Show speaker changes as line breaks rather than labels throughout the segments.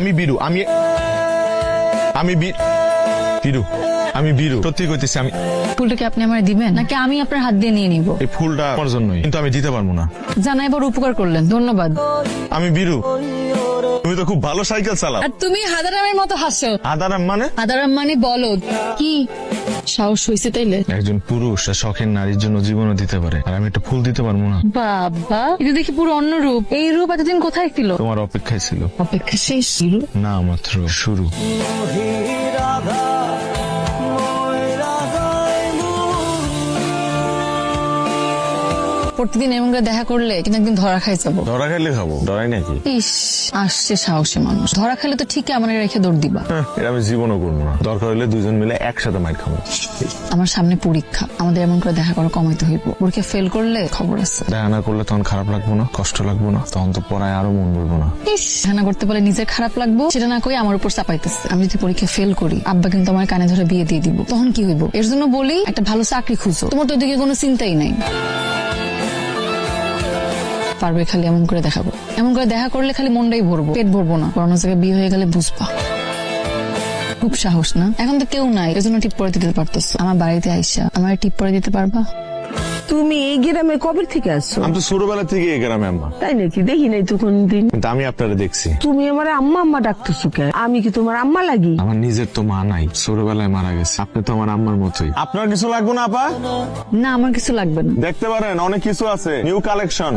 আমি বিরু আমি আমি বি- বিরু। আমি বিরু। সত্যি কইতেছি আমি
ফুলটা কি আপনি আমার দিবেন? নাকি আমি আপনার হাত দিয়ে নিয়ে নিব?
এই ফুলটা আমার জন্যই কিন্তু আমি দিতে পারব না।
জানাই বড় উপকার করলেন ধন্যবাদ।
আমি বিরু। তুমি তো খুব ভালো সাইকেল চালাও।
আর তুমি হাদারামের মতো হাসো
আদারাম মানে?
হাদারাম মানে বলদ। কি? সাহস হয়েছে তাইলে?
একজন পুরুষ আর শখের নারীর জন্য জীবনও দিতে পারে আর আমি একটা ফুল দিতে পারব না।
বাবা এটা দেখি পুরো অন্য রূপ। এই রূপ এতদিন কোথায় ছিল?
তোমার অপেক্ষায় ছিল।
অপেক্ষা শেষ। ছিল
না মাত্র শুরু।
প্রতিদিন এমন করে দেখা করলে কিন্তু একদিন ধরা খাই যাব।
ধরা খাইলে খাব। ধরাই নাকি?
ইস আসছে সাহসী মানুষ। ধরা খেলে তো ঠিকই আমার রেখে দৌড় দিবা।
হ্যাঁ, এটা আমি জীবনও করব না। দরকার হলে দুজন মিলে একসাথে মাইর খাব।
আমার সামনে পরীক্ষা। আমাদের এমন করে দেখা করা কমাইতে হইব। পরীক্ষা ফেল করলে খবর আছে।
দেখা না করলে তখন খারাপ লাগবো না কষ্ট লাগবো না তখন তো পড়ায় আরও মন বলব না।
ইস না করতে পারলে নিজের খারাপ লাগবো সেটা না কই আমার উপর চাপাইতেছে। আমি যদি পরীক্ষা ফেল করি আব্বা কিন্তু আমার কানে ধরে বিয়ে দিয়ে দিব। তখন কি হইব? এর জন্য বলি একটা ভালো চাকরি খুঁজো। তোমার তো ওদিকে কোনো চিন্তাই নাই। পারবে খালি এমন করে দেখাবো এমন করে দেখা করলে খালি মনটাই ভরবো, পেট ভরবো না। করোনা থেকে বিয়ে হয়ে গেলে বুঝবা। খুব সাহস না? এখন তো কেউ নাই, এজন্য জন্য টিপ পরে দিতে পারতো আমার বাড়িতে আইসা, আমার টিপ পরে দিতে পারবা?
তুমি এই গ্রামে কবে থেকে আসছো
আমি তো ছোটবেলা থেকে এই গ্রামে আম্মা।
তাই নাকি? দেখি নাই তো কোনদিন।
কিন্তু আমি আপনারা দেখছি।
তুমি আমার আম্মা আম্মা ডাকতেছো কেন আমি কি তোমার আম্মা লাগি?
আমার নিজের তো মা নাই ছোটবেলায় মারা গেছে। আপনি তো আমার আম্মার মতোই। আপনার কিছু লাগবে না আপা?
না আমার কিছু লাগবে না।
দেখতে পারেন অনেক কিছু আছে। নিউ কালেকশন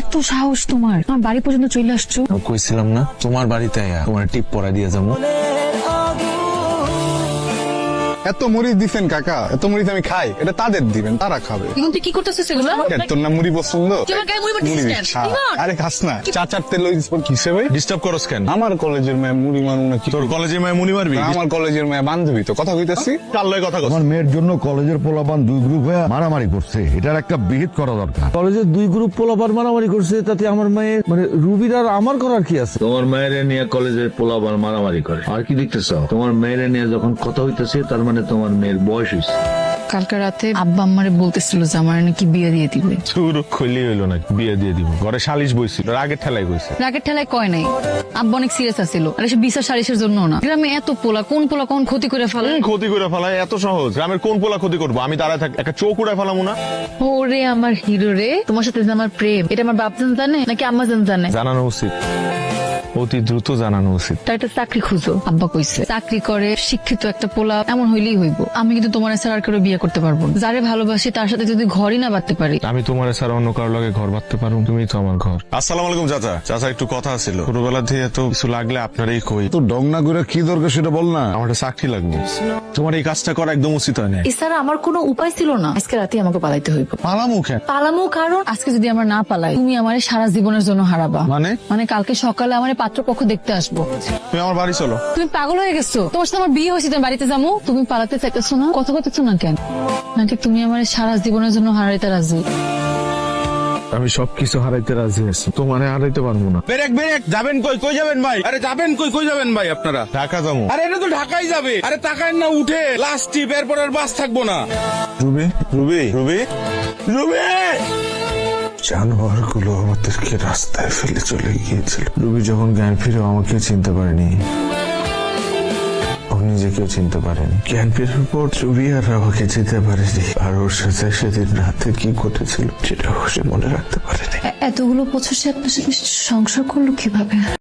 এত সাহস তোমার। আমার বাড়ি পর্যন্ত চলে আসছো।
কইছিলাম না তোমার বাড়িতে আয়া তোমার টিপ পরা দিয়ে যাব।
এত মরিচ দিছেন কাকা এত মরিচ আমি খাই এটা তাদের দিবেন তারা খাবে।
এখন তুই কি করতেছিস সেগুলো
তোর না মুড়ি পছন্দ?
মুড়ি
মুড়ি! আরে খাস না চাচার তেল ওই হিসেবে
ডিস্টার্ব করস কেন?
আমার কলেজের মেয়ে মুড়ি মারু না কি?
তোর কলেজে মায় মুনি মারবি?
আমার কলেজের মেয়ে বান্ধবী তো কথা কইতাছি?
কার লয় কথা
আমার মেয়ের জন্য কলেজের পোলাপান দুই গ্রুপ হয়ে মারামারি করছে এটার একটা বিহিত করা দরকার।
কলেজে দুই গ্রুপ পোলাপার মারামারি করছে তাতে আমার মেয়ে মানে রুবির আর আমার করার কি আছে?
তোমার মেয়ের নিয়ে কলেজে পোলাবার মারামারি করে। আর কি দেখতেছ? তোমার মেয়ের নিয়ে যখন কথা হইতেছে তার মানে তোমার মেয়ের বয়স হয়েছে।
কালকে রাতে আব্বা আম্মারে বলতেছিল যে আমার নাকি বিয়ে দিয়ে দিবে।
খুললি হইল না বিয়ে দিয়ে দিব। ঘরে সালিশ বইছিল আগে ঠেলাই
রাগের ঠেলায় কয় নাই? আব্বা অনেক সিরিয়াস আছিল। আর এসব বিচার সালিশের জন্য না। গ্রামে এত পোলা কোন পোলা কোন ক্ষতি করে ফেলে?
ক্ষতি করে ফেলায় এত সহজ? গ্রামের কোন পোলা ক্ষতি করব? আমি দাঁড়ায় থাক একটা চোখ উড়ায় ফেলামো না।
ওরে আমার হিরো রে তোমার সাথে যে আমার প্রেম এটা আমার বাপ জান জানে নাকি আম্মা জান জানে?
জানানো উচিত। অতি দ্রুত জানানো উচিত।
তার একটা চাকরি খুঁজো আব্বা কইছে। চাকরি করে শিক্ষিত একটা পোলা এমন হইলেই হইব। আমি কিন্তু তোমার ছাড়া আর কারও বিয়ে করতে পারব না। যারে ভালোবাসি তার সাথে যদি ঘরই না বাঁধতে পারি।
আমি তোমার ছাড়া অন্য কারোর লগে ঘর বাঁধতে পারো তুমি তো আমার ঘর। আসসালামু আলাইকুম চাচা। চাচা একটু কথা ছিল ছোটবেলা থেকে এত কিছু লাগলে আপনারই কই।
তো ডং না করে কি দরকার সেটা বল না।
আমার একটা চাকরি লাগবে। তোমার এই কাজটা করা একদম উচিত হয় না
এছাড়া আমার কোনো উপায় ছিল না। আজকে রাতে আমাকে পালাইতে হইব।
পালামু কেন?
পালামো কারণ আজকে যদি আমরা না পালাই তুমি আমারে সারা জীবনের জন্য হারাবা।
মানে?
মানে কালকে সকালে আমার পাত্রপক্ষ দেখতে আসব।
তুমি আমার বাড়ি চলো।
তুমি পাগল হয়ে গেছো। তোমার সাথে আমার বিয়ে হয়েছে তুমি বাড়িতে যাব তুমি পালাতে চাইতেছো না? কথা করতেছো না কেন? নাকি তুমি আমার সারা জীবনের জন্য হারাইতে রাজি?
আমি সবকিছু হারাইতে রাজি আছি। তোমারে হারাইতে পারব না।
Break break. যাবেন কই কই যাবেন ভাই? আরে যাবেন কই কই যাবেন ভাই আপনারা?
ঢাকা যাব।
আরে এটা তো ঢাকাই যাবে। আরে তাকায় না উঠে। লাস্ট টিপ এরপর আর বাস থাকব না।
রুবি? রুবি? রুবি? রুবি? জানোয়ারগুলো আমাদেরকে রাস্তায় ফেলে চলে গিয়েছিল। রুবি যখন জ্ঞান ফিরে আমাকে চিনতে পারেনি। ও নিজেকেও চিনতে পারেনি। জ্ঞান ফেরার পর রুবি আর আমাকে চিনতে পারেনি। আর ওর সাথে সেদিন রাতে কি ঘটেছিল সেটা সে মনে রাখতে পারেনি।
এতগুলো বছর সে আপনার সাথে সংসার করল কীভাবে?